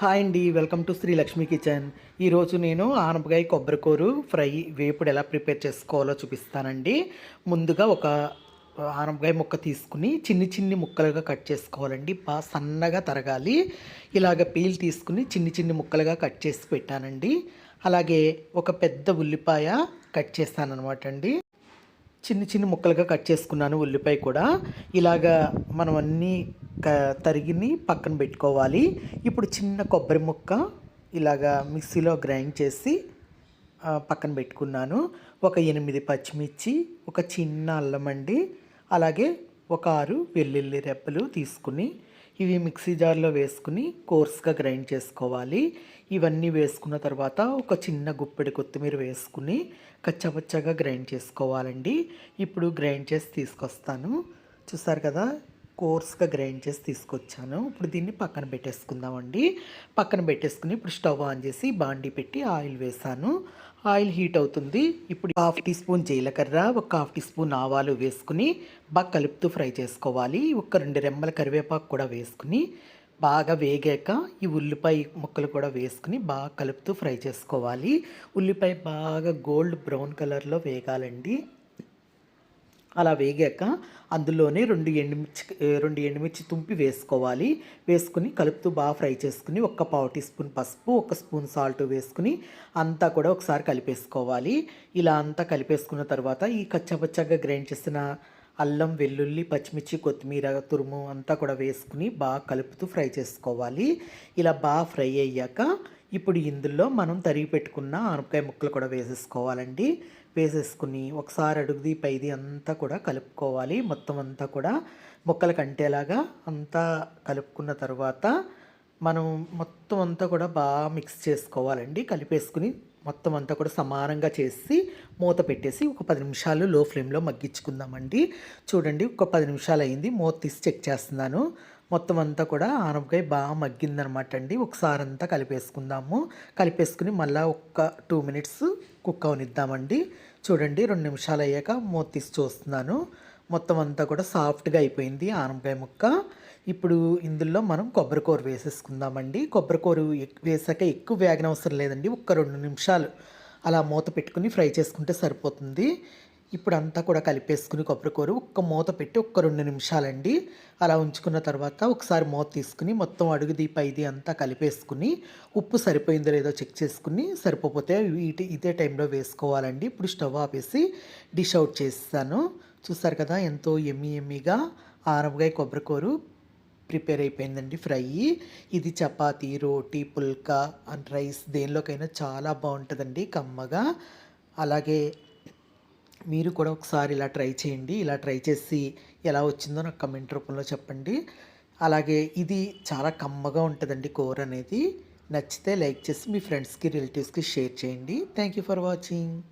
Hi అండి welcome to Shri Lakshmi kitchen. ఈరోజు నేను ఆనపకాయ కొబ్బరికూరు ఫ్రై వేపుడు ఎలా ప్రిపేర్ చేసుకోవాలో చూపిస్తానండి. ముందుగా ఒక ఆనపకాయ ముక్క తీసుకుని చిన్ని చిన్ని ముక్కలుగా కట్ చేసుకోవాలండి. బాగా సన్నగా తరగాలి. ఇలాగ పీల్ తీసుకుని చిన్ని చిన్ని ముక్కలుగా కట్ చేసి పెట్టానండి. అలాగే ఒక పెద్ద ఉల్లిపాయ కట్ చేస్తాను అనమాట అండి. చిన్న చిన్న ముక్కలుగా కట్ చేసుకున్నాను ఉల్లిపాయ కూడా. ఇలాగా మనం అన్నీ తరిగిని పక్కన పెట్టుకోవాలి. ఇప్పుడు చిన్న కొబ్బరి ముక్క ఇలాగా మిక్సీలో గ్రైండ్ చేసి పక్కన పెట్టుకున్నాను. ఒక ఎనిమిది పచ్చిమిర్చి ఒక చిన్న అల్లం అండి. అలాగే ఒక ఆరు వెల్లుల్లి రెప్పలు తీసుకుని ఇవి మిక్సీ జార్లో వేసుకుని కోర్స్గా గ్రైండ్ చేసుకోవాలి. ఇవన్నీ వేసుకున్న తర్వాత ఒక చిన్న గుప్పెడి కొత్తిమీర వేసుకుని కచ్చపచ్చగా గ్రైండ్ చేసుకోవాలండి. ఇప్పుడు గ్రైండ్ చేసి తీసుకొస్తాను. చూసారు కదా కోర్స్గా గ్రైండ్ చేసి తీసుకొచ్చాను. ఇప్పుడు దీన్ని పక్కన పెట్టేసుకుందామండి. పక్కన పెట్టేసుకుని ఇప్పుడు స్టవ్ ఆన్ చేసి బాండి పెట్టి ఆయిల్ వేసాను. ఆయిల్ హీట్ అవుతుంది. ఇప్పుడు హాఫ్ టీ స్పూన్ జీలకర్ర ఒక హాఫ్ టీ స్పూన్ ఆవాలు వేసుకుని బాగా కలుపుతూ ఫ్రై చేసుకోవాలి. ఒక రెండు రెమ్మల కరివేపాకు కూడా వేసుకుని బాగా వేగాక ఈ ఉల్లిపాయ ముక్కలు కూడా వేసుకుని బాగా కలుపుతూ ఫ్రై చేసుకోవాలి. ఉల్లిపాయ బాగా గోల్డ్ బ్రౌన్ కలర్లో వేగాలండి. అలా వేగాక అందులోనే రెండు ఎండుమిర్చి రెండు ఎండుమిర్చి తుంపి వేసుకోవాలి. వేసుకుని కలుపుతూ బాగా ఫ్రై చేసుకుని ఒక్క పావు టీ స్పూన్ పసుపు ఒక స్పూన్ సాల్ట్ వేసుకుని అంతా కూడా ఒకసారి కలిపేసుకోవాలి. ఇలా అంతా కలిపేసుకున్న తర్వాత ఈ కచ్చపచ్చగా గ్రైండ్ చేసిన అల్లం వెల్లుల్లి పచ్చిమిర్చి కొత్తిమీర తురుము అంతా కూడా వేసుకుని బాగా కలుపుతూ ఫ్రై చేసుకోవాలి. ఇలా బాగా ఫ్రై అయ్యాక ఇప్పుడు ఇందులో మనం తరిగి పెట్టుకున్న ఆనపకాయ ముక్కలు కూడా వేసేసుకోవాలండి. వేసేసుకుని ఒకసారి అడుగుది పైది అంతా కూడా కలుపుకోవాలి. మొత్తం అంతా కూడా ముక్కలు కంటేలాగా అంతా కలుపుకున్న తర్వాత మనం మొత్తం అంతా కూడా బాగా మిక్స్ చేసుకోవాలండి. కలిపేసుకుని మొత్తం అంతా కూడా సమానంగా చేసి మూత పెట్టేసి ఒక పది నిమిషాలు లో ఫ్లేమ్లో మగ్గించుకుందామండి. చూడండి ఒక పది నిమిషాలు అయింది. మూత తీసి చెక్ చేస్తున్నాను. మొత్తం అంతా కూడా ఆనపకాయ బాగా మగ్గిందనమాట అండి. ఒకసారి అంతా కలిపేసుకుందాము. కలిపేసుకుని మళ్ళీ ఒక్క టూ మినిట్స్ కుక్ అవనిద్దామండి. చూడండి రెండు నిమిషాలు అయ్యాక మూత తీసి చూస్తున్నాను. మొత్తం అంతా కూడా సాఫ్ట్గా అయిపోయింది ఆనపకాయ ముక్క. ఇప్పుడు ఇందులో మనం కొబ్బరికూర వేసేసుకుందామండి. కొబ్బరికూర వేసాక ఎక్కువ వేగన అవసరం లేదండి. ఒక్క రెండు నిమిషాలు అలా మూత పెట్టుకుని ఫ్రై చేసుకుంటే సరిపోతుంది. ఇప్పుడు అంతా కూడా కలిపేసుకుని కొబ్బరికూర ఒక్క మూత పెట్టి ఒక్క రెండు నిమిషాలండి. అలా ఉంచుకున్న తర్వాత ఒకసారి మూత తీసుకుని మొత్తం అడుగుది పైది అంతా కలిపేసుకుని ఉప్పు సరిపోయిందో లేదో చెక్ చేసుకుని సరిపోతే వీటి ఇదే టైంలో వేసుకోవాలండి. ఇప్పుడు స్టవ్ ఆపేసి డిష్ అవుట్ చేస్తాను. చూస్తారు కదా ఎంతో ఎమ్మి ఎమ్మిగా ఆరంగా కొబ్బరికూరు ప్రిపేర్ అయిపోయిందండి ఫ్రై. ఇది చపాతీ రోటీ పుల్కా అండ్ రైస్ దేనిలోకైనా చాలా బాగుంటుందండి కమ్మగా. అలాగే మీరు కూడా ఒకసారి ఇలా ట్రై చేయండి ఇలా ట్రై చేసి ఎలా వచ్చిందో నాకు కమెంట్ రూపంలో చెప్పండి. అలాగే ఇది చాలా కమ్మగా ఉంటుందండి కూర అనేది. నచ్చితే లైక్ చేసి మీ ఫ్రెండ్స్కి రిలేటివ్స్కి షేర్ చేయండి. Thank you for watching.